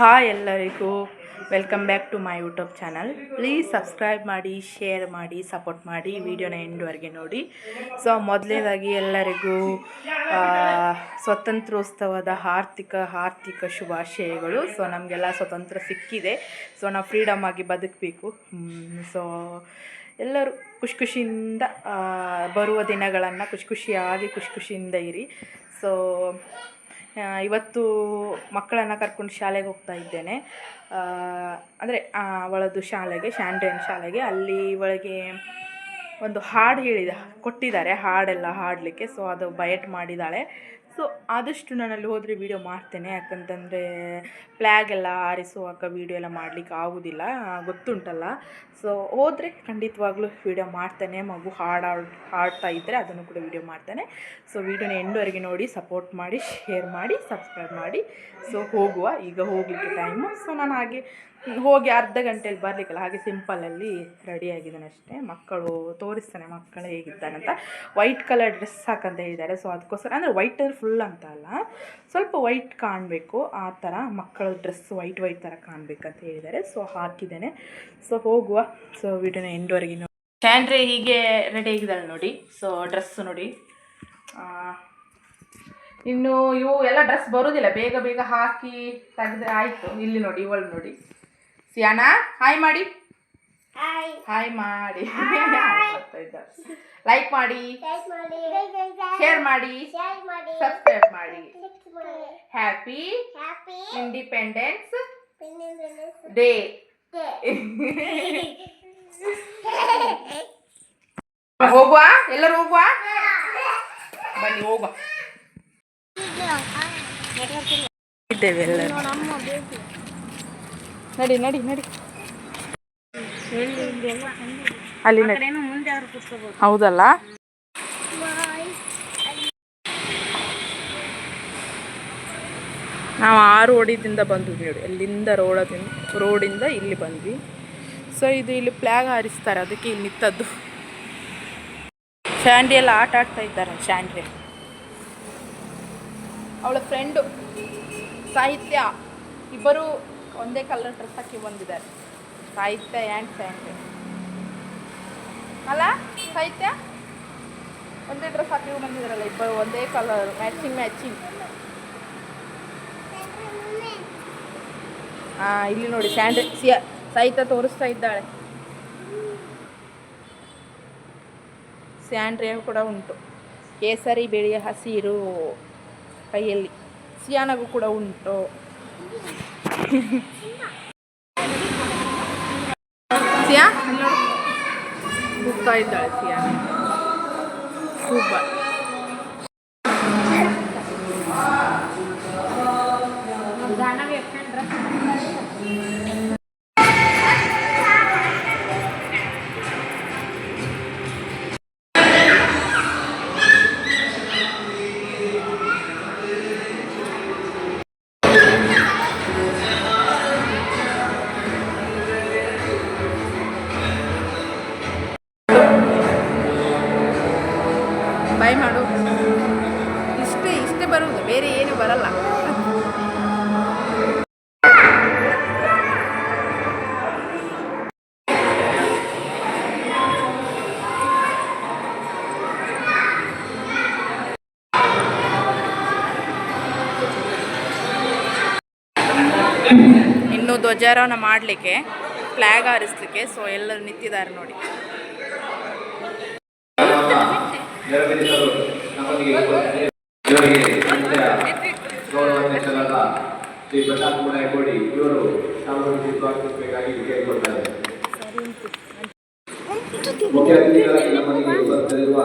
Hi ಎಲ್ಲರಿಗೂ. Welcome back to my YouTube channel please subscribe ಮಾಡಿ share ಮಾಡಿ support ಮಾಡಿ ವಿಡಿಯೋನ ಎಂಡ್ವರೆಗೆ ನೋಡಿ. ಸೊ ಮೊದಲನೇದಾಗಿ ಎಲ್ಲರಿಗೂ ಸ್ವತಂತ್ರೋತ್ಸವದ ಆರ್ಥಿಕ ಆರ್ಥಿಕ ಶುಭಾಶಯಗಳು. ಸೊ ನಮಗೆಲ್ಲ ಸ್ವತಂತ್ರ ಸಿಕ್ಕಿದೆ. ಸೊ ನಾವು ಫ್ರೀಡಮ್ ಆಗಿ ಬದುಕಬೇಕು. ಸೊ ಎಲ್ಲರೂ ಖುಷಿ ಖುಷಿಯಿಂದ ಬರುವ ದಿನಗಳನ್ನು ಖುಷಿ ಖುಷಿಯಾಗಿ ಖುಷಿ ಖುಷಿಯಿಂದ ಇರಿ. ಸೊ ಇವತ್ತು ಮಕ್ಕಳನ್ನು ಕರ್ಕೊಂಡು ಶಾಲೆಗೆ ಹೋಗ್ತಾ ಇದ್ದೇನೆ. ಅಂದರೆ ಅವಳದ್ದು ಶಾಲೆಗೆ ಶ್ಯಾಂಡ್ರೇನ್ ಶಾಲೆಗೆ. ಅಲ್ಲಿ ಇವಳಿಗೆ ಒಂದು ಹಾಡು ಹೇಳಿದ, ಕೊಟ್ಟಿದ್ದಾರೆ. ಹಾಡೆಲ್ಲ ಹಾಡಲಿಕ್ಕೆ ಸೊ ಅದು ಬಯಟ್ ಮಾಡಿದ್ದಾಳೆ ಸೊ, ಆದಷ್ಟು ನಾನು ಅಲ್ಲಿ ಹೋದರೆ ವೀಡಿಯೋ ಮಾಡ್ತೇನೆ. ಯಾಕಂತಂದರೆ ಫ್ಲ್ಯಾಗ್ ಎಲ್ಲ ಆರಿಸುವಾಗ ವೀಡಿಯೋ ಎಲ್ಲ ಮಾಡಲಿಕ್ಕೆ ಆಗೋದಿಲ್ಲ, ಗೊತ್ತುಂಟಲ್ಲ. ಸೊ ಹೋದರೆ ಖಂಡಿತವಾಗ್ಲೂ ವೀಡಿಯೋ ಮಾಡ್ತೇನೆ. ಮಗು ಹಾಡು ಹಾಡು, ಹಾಡ್ತಾ ಇದ್ದರೆ ಅದನ್ನು ಕೂಡ ವೀಡಿಯೋ ಮಾಡ್ತೇನೆ. ಸೊ ವೀಡಿಯೋನ ಎಂಡ್ವರೆಗೆ ನೋಡಿ ಸಪೋರ್ಟ್ ಮಾಡಿ ಶೇರ್ ಮಾಡಿ ಸಬ್ಸ್ಕ್ರೈಬ್ ಮಾಡಿ. ಸೊ ಹೋಗುವ. ಈಗ ಹೋಗಲಿಕ್ಕೆ ಟೈಮು ಸೊ ನಾನು ಹಾಗೆ, ಹೋಗಿ ಅರ್ಧ ಗಂಟೆಯಲ್ಲಿ ಬರಲಿಕ್ಕಲ್ಲ, ಹಾಗೆ ಸಿಂಪಲಲ್ಲಿ ರೆಡಿಯಾಗಿದ್ದಾನೆ ಅಷ್ಟೇ. ಮಕ್ಕಳು ತೋರಿಸ್ತಾನೆ, ಮಕ್ಕಳು ಹೇಗಿದ್ದಾನೆ ಅಂತ. ವೈಟ್ ಕಲರ್ ಡ್ರೆಸ್ ಹಾಕಂತ ಹೇಳಿದ್ದಾರೆ. ಸೊ ಅದಕ್ಕೋಸ್ಕರ, ಅಂದರೆ ವೈಟ್ ಫುಲ್ ಅಂತ ಅಲ್ಲ. ಸ್ವಲ್ಪ ವೈಟ್ ಕಾಣಬೇಕು, ಆ ಥರ ಮಕ್ಕಳ ಡ್ರೆಸ್ ವೈಟ್ ವೈಟ್ ಥರ ಕಾಣಬೇಕಂತ ಹೇಳಿದ್ದಾರೆ. ಸೊ ಹಾಕಿದ್ದೇನೆ. ಸೊ ಹೋಗುವ. ಸೊ ವಿಡಿಯೋನ ಎಂಡ್ವರೆಗೆ ನೋಡಿ ಸ್ಟ್ಯಾಂಡ್ರೆ ಹೀಗೆ ರೆಡಿ ಆಗಿದ್ದಾಳೆ ನೋಡಿ. ಸೊ ಡ್ರೆಸ್ಸು ನೋಡಿ. ಇನ್ನು ಇವು ಎಲ್ಲ ಡ್ರೆಸ್ ಬರೋದಿಲ್ಲ. ಬೇಗ ಬೇಗ ಹಾಕಿ ತೆಗೆದ್ರೆ ಆಯಿತು. ಇಲ್ಲಿ ನೋಡಿ, ಇವಳು ನೋಡಿ. ಸಿಯಾನಾ ಹಾಯ್ ಮಾಡಿ. ಹಾಯ್ ಮಾಡಿ. ಲೈಕ್ ಮಾಡಿ. ಶೇರ್ ಮಾಡಿ. ಸಬ್ಸ್ಕ್ರೈಬ್ ಮಾಡಿ. ಹ್ಯಾಪಿ ಇಂಡಿಪೆಂಡೆನ್ಸ್ ಡೇ ಹೋಗುವ? ಎಲ್ಲರೂ ಹೋಗುವ? ಬನ್ನಿ ಹೋಗುವ. ಇದ್ದೇವೆ ಎಲ್ಲರೂ. ನಡಿ ನಡಿ ನಡಿ. ಅಲ್ಲಿ ಹೌದಲ್ಲ? ನಾವು ಆ ರೋಡಿದಿಂದ ಬಂದ್ವಿ ನೋಡಿ ಅಲ್ಲಿಂದ ರೋಡದಿಂದ ರೋಡಿಂದ ಇಲ್ಲಿ ಬಂದ್ವಿ. ಸೊ ಇದು ಇಲ್ಲಿ ಫ್ಲ್ಯಾಗ್ ಹಾರಿಸ್ತಾರೆ. ಅದಕ್ಕೆ ಇಲ್ಲಿ ನಿಂತದ್ದು. ಶಾಂಡಿ ಎಲ್ಲ ಆಟ ಆಡ್ತಾ ಇದ್ದಾರೆ ಶಾಂಡಿ ಅವಳ ಫ್ರೆಂಡು ಸಾಹಿತ್ಯ. ಇಬ್ಬರು ಒಂದೇ ಕಲರ್ ಡ್ರೆಸ್ ಹಾಕಿ ಬಂದಿದ್ದಾರೆ. ಸಾಹಿತ್ಯ ಆ್ಯಂಡ್ ಶಾಂಡ್ರಿ ಅಲ್ಲ, ಸಾಹಿತ್ಯ? ಒಂದೇ ಡ್ರೆಸ್ ಹಾಕಿ ಬಂದಿದ್ರಲ್ಲ ಇಬ್ಬರು ಒಂದೇ ಕಲರ್ ಮ್ಯಾಚಿಂಗ್ ಮ್ಯಾಚಿಂಗ್ ಹಾಂ ಇಲ್ಲಿ ನೋಡಿ, ಸ್ಯಾಂಡ್ರಿ, ಸಿಯ, ಸಾಹಿತ್ಯ ತೋರಿಸ್ತಾ ಇದ್ದಾಳೆ. ಸ್ಯಾಂಡ್ರಿಯ ಕೂಡ ಉಂಟು. ಕೇಸರಿ, ಬಿಳಿಯ ಹಸಿರು ಕೈಯಲ್ಲಿ. ಸಿಯಾನಗೂ ಕೂಡ ಉಂಟು ಸಿಯಾ ಹೋಗ್ತಾ ಇದ್ದಾಳೆ ಸಿಯಾನ ಸೂಪರ್ ಧ್ವಜಾರೋಹಣ ಮಾಡಲಿಕ್ಕೆ ಫ್ಲಾಗ್ ಹಾರಿಸ್ಲಿಕ್ಕೆ ಸೊ ಎಲ್ಲರೂ ನಿಂತಿದ್ದಾರೆ ನೋಡಿ. ಶ್ರೀ ಪ್ರಶಾಂತ್ ಮುನಾಯಕೋಡಿ ಇವರು ಸ್ವಾಗತಿಸಬೇಕಾಗಿ ಕೇಳಿಕೊಳ್ತಾರೆ ಮುಖ್ಯ ಅತಿಥಿಗಳಾಗಿ ಉಪಸ್ಥಿತರಿರುವ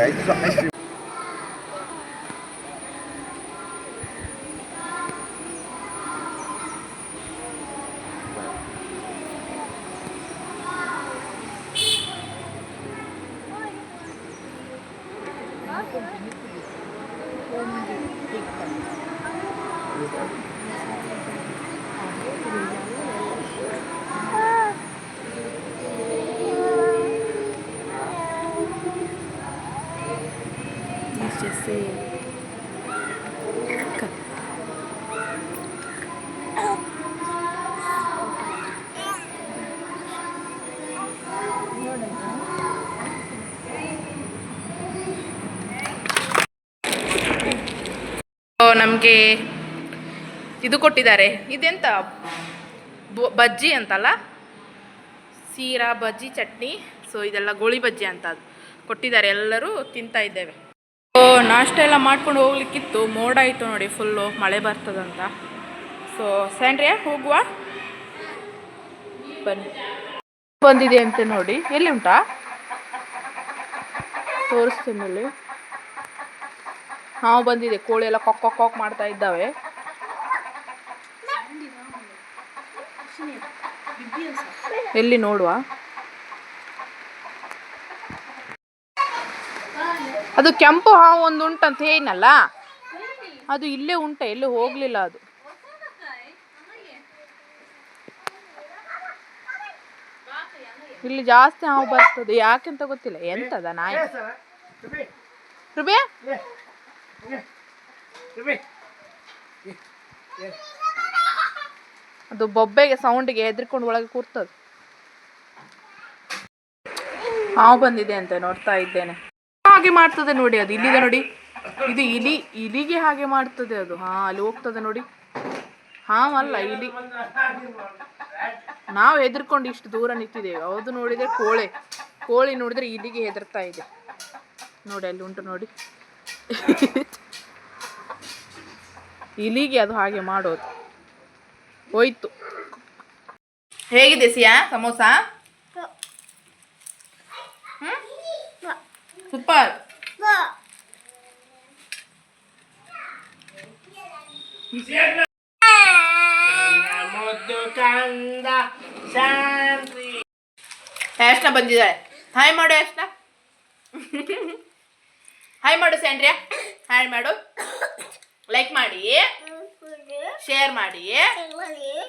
Giày. ನಮಗೆ ಇದು ಕೊಟ್ಟಿದ್ದಾರೆ. ಇದೆಂತ? ಬಜ್ಜಿ ಅಂತಲ್ಲ? ಸೀರಾ, ಬಜ್ಜಿ, ಚಟ್ನಿ. ಸೊ ಇದೆಲ್ಲ ಗೋಳಿ ಬಜ್ಜಿ ಅಂತ ಕೊಟ್ಟಿದ್ದಾರೆ. ಎಲ್ಲರೂ ತಿಂತಾ ಇದ್ದೇವೆ. ಸೊ ನಾಷ್ಟ ಎಲ್ಲ ಮಾಡ್ಕೊಂಡು ಹೋಗ್ಲಿಕ್ಕಿತ್ತು. ಮೋಡ ಆಯಿತು ನೋಡಿ ಫುಲ್ಲು ಮಳೆ ಬರ್ತದಂತ. ಸೊ ಸ್ಯಾಂಡ್ರಿಯಾ, ಹೋಗುವ? ಬನ್ನಿ. ಬಂದಿದೆ ಅಂತ ನೋಡಿ. ಎಲ್ಲಿ ಉಂಟಾ? ತೋರಿಸ್ತೀನಿ ಹಾವು ಬಂದಿದೆ, ಕೋಳಿ ಎಲ್ಲ ಕೊಕ್ ಕೊಕ್ ಕೊಕ್ ಮಾಡ್ತಾ ಇದ್ದಾವೆ. ಎಲ್ಲಿ ನೋಡುವ? ಅದು ಕೆಂಪು ಹಾವು ಒಂದು ಉಂಟಂತ, ಏನಲ್ಲ? ಅದು ಇಲ್ಲೇ ಉಂಟ, ಎಲ್ಲೂ ಹೋಗ್ಲಿಲ್ಲ ಅದು. ಇಲ್ಲಿ ಜಾಸ್ತಿ ಹಾವು ಬರ್ತದೆ, ಯಾಕೆಂತ ಗೊತ್ತಿಲ್ಲ, ಎಂತದ ನಾಯಿ? ರುಬಿ? ಅದು ಬೊಬ್ಬೆಗೆ ಸೌಂಡಿಗೆ ಹೆದರ್ಕೊಂಡು ಒಳಗೆ ಕೂರ್ತದೆ. ಹಾವು ಬಂದಿದೆ ಅಂತ ನೋಡ್ತಾ ಇದ್ದೇನೆ. ಹಾಗೆ ಮಾಡ್ತದೆ ನೋಡಿ ಅದು. ಇಲ್ಲಿದೆ ನೋಡಿ. ಇದು ಇಲಿ, ಇಲಿಗೆ ಹಾಗೆ ಮಾಡ್ತದೆ ಅದು. ಹಾ, ಅಲ್ಲಿ ಹೋಗ್ತದೆ ನೋಡಿ. ಹಾವಲ್ಲ, ಇಲಿ. ನಾವು ಹೆದರ್ಕೊಂಡು ಇಷ್ಟು ದೂರ ನಿಂತಿದ್ದೇವೆ. ಅದು ನೋಡಿದ್ರೆ ಕೋಳೆ. ಕೋಳಿ ನೋಡಿದ್ರೆ ಇಲಿಗೆ ಹೆದರ್ತಾ ಇದೆ. ನೋಡಿ, ಅಲ್ಲಿ ಉಂಟು ನೋಡಿ. ಇಲಿಗೆ ಅದು ಹಾಗೆ ಮಾಡೋದು ಹೋಯ್ತು ಹೇಗಿದೆ ಸಿಯಾ ಸಮೋಸ ಸೂಪರ್ ಎಷ್ಟ ಬಂದಿದ್ದಾಳೆ ಹಾಯ್ ಮಾಡು ಯಾಶ್ನ ಹಾಯ್ ಮಾಡು ಸ್ಯಾಂಡ್ರಿಯಾ. ಹಾಯ್ ಮಾಡು. ಲೈಕ್ ಮಾಡಿ. ಶೇರ್ ಮಾಡಿ.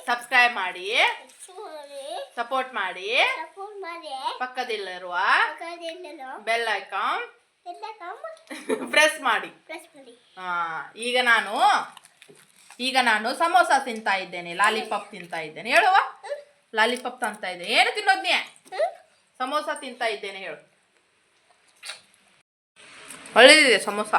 ಸಬ್ಸ್ಕ್ರೈಬ್ ಮಾಡಿ. ಸಪೋರ್ಟ್ ಮಾಡಿ. ಪಕ್ಕದಲ್ಲಿರುವ ಬೆಲ್ ಐಕಾನ್ ಪ್ರೆಸ್ ಮಾಡಿ. ಆ, ಈಗ ನಾನು ಈಗ ನಾನು ಸಮೋಸ ತಿಂತಾ ಇದ್ದೇನೆ ಲಾಲಿಪಾಪ್ ತಿಂತಾ ಇದ್ದೇನೆ. ಹೇಳುವ? ಲಾಲಿಪಾಪ್ ತಿಂತಾ ಇದ್ದೇನೆ. ಏನು ತಿನ್ನೋದ್ನೇ? ಸಮೋಸ ತಿಂತಾ ಇದ್ದೇನೆ ಹೇಳು. ಒಳ್ಳೆದಿದೆ ಸಮೋಸ.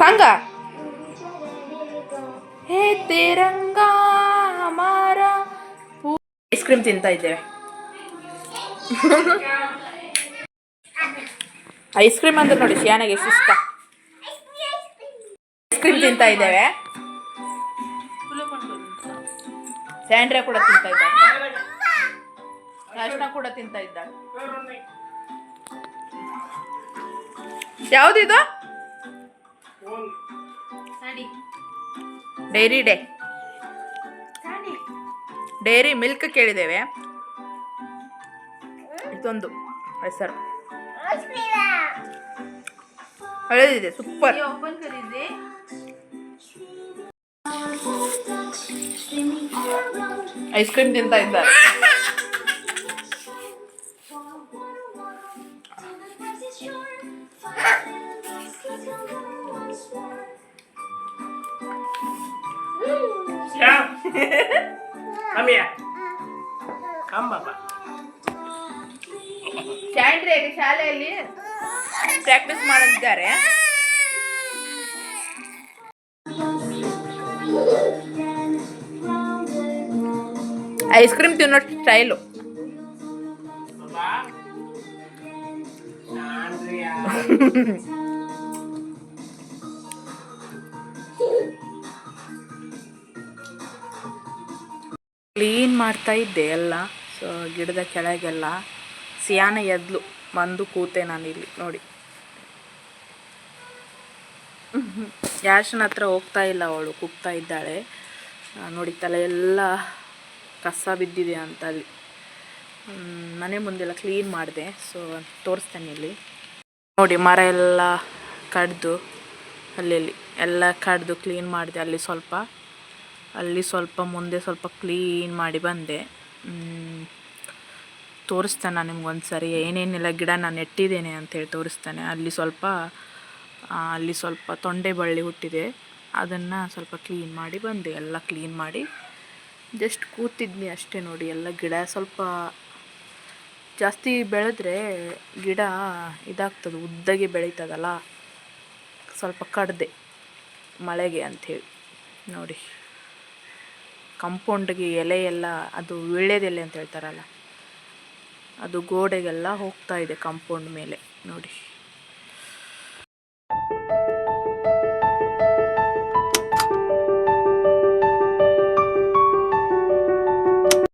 ಸಾಂಗ? ಹೇ ತಿರಂಗ ಹಮಾರ ಐಸ್ ಕ್ರೀಮ್ ತಿಂತಾ ಇದ್ದೇವೆ. ಐಸ್ ಕ್ರೀಮ್ ಅಂದ್ರೆ ನೋಡಿ ಶಿಯಾನಾಗೆ ಎಷ್ಟು ಇಷ್ಟ. ಐಸ್ ಕ್ರೀಮ್ ತಿಂತಾ ಇದ್ದೇವೆ. ಸ್ಯಾಂಡ್ರೆ ಕೂಡ ತಿಂತಾ ಇದ್ದಾಳೆ ಅರ್ಶನ ಕೂಡ ತಿಂತಾ ಇದ್ದಾಳೆ. ಯಾವ್ದಿದು ಡೈರಿ ಡೇ. ಡೈರಿ ಮಿಲ್ಕ್ ಕೇಳಿದ್ದೇವೆ. ಇದೊಂದು ಹೆಸರು. ಹಳದಿದೆ ಸೂಪರ್ ಐಸ್ ಕ್ರೀಮ್ ತಿಂತಾ ಇದ್ದಾರೆ. Come here. Come, Baba. ಸ್ಯಾಂಡ್ರಿಯಾಗೆ ಶಾಲೆಯಲ್ಲಿ ಪ್ರಾಕ್ಟೀಸ್ ಮಾಡಿದ್ದಾರೆ ಐಸ್ ಕ್ರೀಮ್ ತಿನ್ನೋ ಸ್ಟೈಲು ಕ್ಲೀನ್ ಮಾಡ್ತಾ ಇದ್ದೆ ಎಲ್ಲ. ಸೊ ಗಿಡದ ಕೆಳಗೆಲ್ಲ ಸಿಯಾನ ಎದ್ಲು. ಬಂದು ಕೂತೆ ನಾನಿಲ್ಲಿ. ನೋಡಿ. ಯಾಶನ ಹತ್ರ ಹೋಗ್ತಾ ಇಲ್ಲ ಅವಳು. ಕೂಗ್ತಾ ಇದ್ದಾಳೆ. ನೋಡಿ ತಲೆ ಎಲ್ಲ ಕಸ ಬಿದ್ದಿದೆ ಅಂತ ಅಲ್ಲಿ ಮನೆ ಮುಂದೆಲ್ಲ ಕ್ಲೀನ್ ಮಾಡಿದೆ. ಸೊ ತೋರಿಸ್ತೇನೆ ಇಲ್ಲಿ. ನೋಡಿ, ಮರ ಎಲ್ಲ ಕಡ್ದು ಅಲ್ಲಿ ಎಲ್ಲ ಕಡ್ದು ಕ್ಲೀನ್ ಮಾಡಿದೆ. ಅಲ್ಲಿ ಸ್ವಲ್ಪ ಅಲ್ಲಿ ಸ್ವಲ್ಪ ಮುಂದೆ ಸ್ವಲ್ಪ ಕ್ಲೀನ್ ಮಾಡಿ ಬಂದೆ. ತೋರಿಸ್ತಾನೆ ನಾನು ನಿಮ್ಗೊಂದು ಸರಿ ಏನೇನೆಲ್ಲ, ಗಿಡ ನಾನು ನೆಟ್ಟಿದ್ದೇನೆ ಅಂತೇಳಿ ತೋರಿಸ್ತಾನೆ. ಅಲ್ಲಿ ಸ್ವಲ್ಪ ಅಲ್ಲಿ ಸ್ವಲ್ಪ ತೊಂಡೆ ಬಳ್ಳಿ ಹುಟ್ಟಿದೆ. ಅದನ್ನು ಸ್ವಲ್ಪ ಕ್ಲೀನ್ ಮಾಡಿ ಬಂದೆ. ಎಲ್ಲ ಕ್ಲೀನ್ ಮಾಡಿ ಜಸ್ಟ್ ಕೂತಿದ್ನಿ ಅಷ್ಟೇ ನೋಡಿ. ಎಲ್ಲ ಗಿಡ ಸ್ವಲ್ಪ ಜಾಸ್ತಿ ಬೆಳೆದ್ರೆ ಗಿಡ ಇದಾಗ್ತದೆ, ಉದ್ದಗೆ ಬೆಳೀತದಲ್ಲ, ಸ್ವಲ್ಪ ಕಡ್ದೆ ಮಳೆಗೆ ಅಂಥೇಳಿ ನೋಡಿ. ಕಂಪೌಂಡ್ಗೆ ಎಲೆ ಎಲ್ಲ ಅದು ವೀಳ್ಯದೆಲೆ ಅಂತ ಹೇಳ್ತಾರಲ್ಲ ಅದು ಗೋಡೆಗೆಲ್ಲ ಹೋಗ್ತಾ ಇದೆ ಕಂಪೌಂಡ್ ಮೇಲೆ ನೋಡಿ.